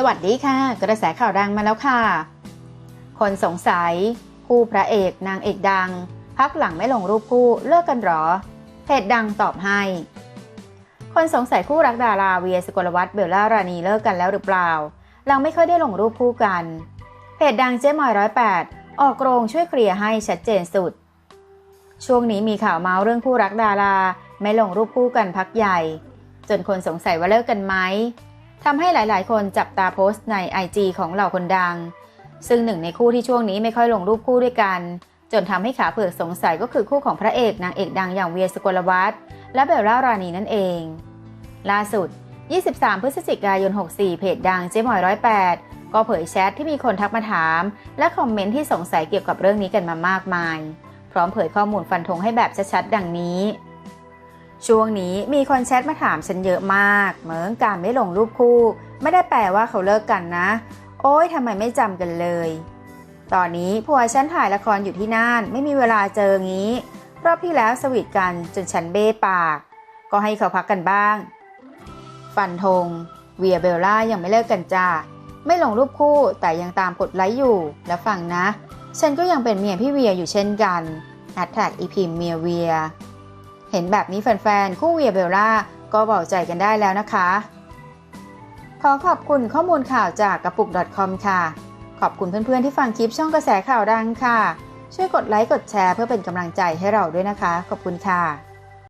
สวัสดีค่ะ กระแสข่าวดังมาแล้วค่ะ คนสงสัย คู่พระเอกนางเอกดัง พักหลังไม่ลงรูปคู่เลิกกันหรอเพจดังตอบให้ คนสงสัยคู่รักดาราเวียสกลวัฒน์เบลล่ารานีเลิกกันแล้วหรือเปล่าหลังไม่ค่อยได้ลงรูปคู่กันเพจดังเจ๊มอยร้อยแปดออกโรงช่วยเคลียร์ให้ชัดเจนสุด ช่วงนี้มีข่าวเมาส์เรื่องคู่รักดารา ไม่ลงรูปคู่กันพักใหญ่ จนคนสงสัยว่าเลิกกันไหม ทำให้หลายๆ คนจับตาโพสต์ใน IG ของเหล่าคนดัง ซึ่งหนึ่งในคู่ที่ช่วงนี้ไม่ค่อยลงรูปคู่ด้วยกัน จนทำให้ขาเผือกสงสัยก็คือคู่ของพระเอกนางเอกดังอย่างเวียสกลวัฒน์และเบลล่ารานีนั่นเอง ล่าสุด 23 พฤศจิกายน 64 เพจดังเจ๊มอยร้อยแปดก็เผยแชทที่มีคนทักมาถาม และคอมเมนต์ที่สงสัยเกี่ยวกับเรื่องนี้กันมามากมาย พร้อมเผยข้อมูลฟันธงให้แบบชัดๆ ดังนี้ ช่วงนี้มีคนแชทมาถามฉันเยอะมาก เหมือนการไม่ลงรูปคู่ ไม่ได้แปลว่าเขาเลิกกันนะ โอ๊ยทำไมไม่จำกันเลย ตอนนี้ผัวฉันถ่ายละครอยู่ที่น่านไม่มีเวลาเจองี้ รอบที่แล้วสวีทกันจนฉันเบ้ปาก ก็ให้เขาพักกันบ้าง ฟันธงเวียเบลล่ายังไม่เลิกกันจ้าไม่ลงรูปคู่แต่ยังตามกดไลค์อยู่ แล้วฟังนะ ฉันก็ยังเป็นเมียพี่เวียอยู่เช่นกันแฮชแท็กอีพิมเมียเวีย เห็นแบบนี้แฟนๆ คู่เวียเบลล่าก็เบาใจกันได้แล้วนะคะ ขอขอบคุณข้อมูลข่าวจากกระปุก .com ค่ะ ขอบคุณเพื่อนๆ ที่ฟังคลิปช่องกระแสข่าวดังค่ะ ช่วยกดไลค์กดแชร์เพื่อเป็นกำลังใจให้เราด้วยนะคะ ขอบคุณค่ะ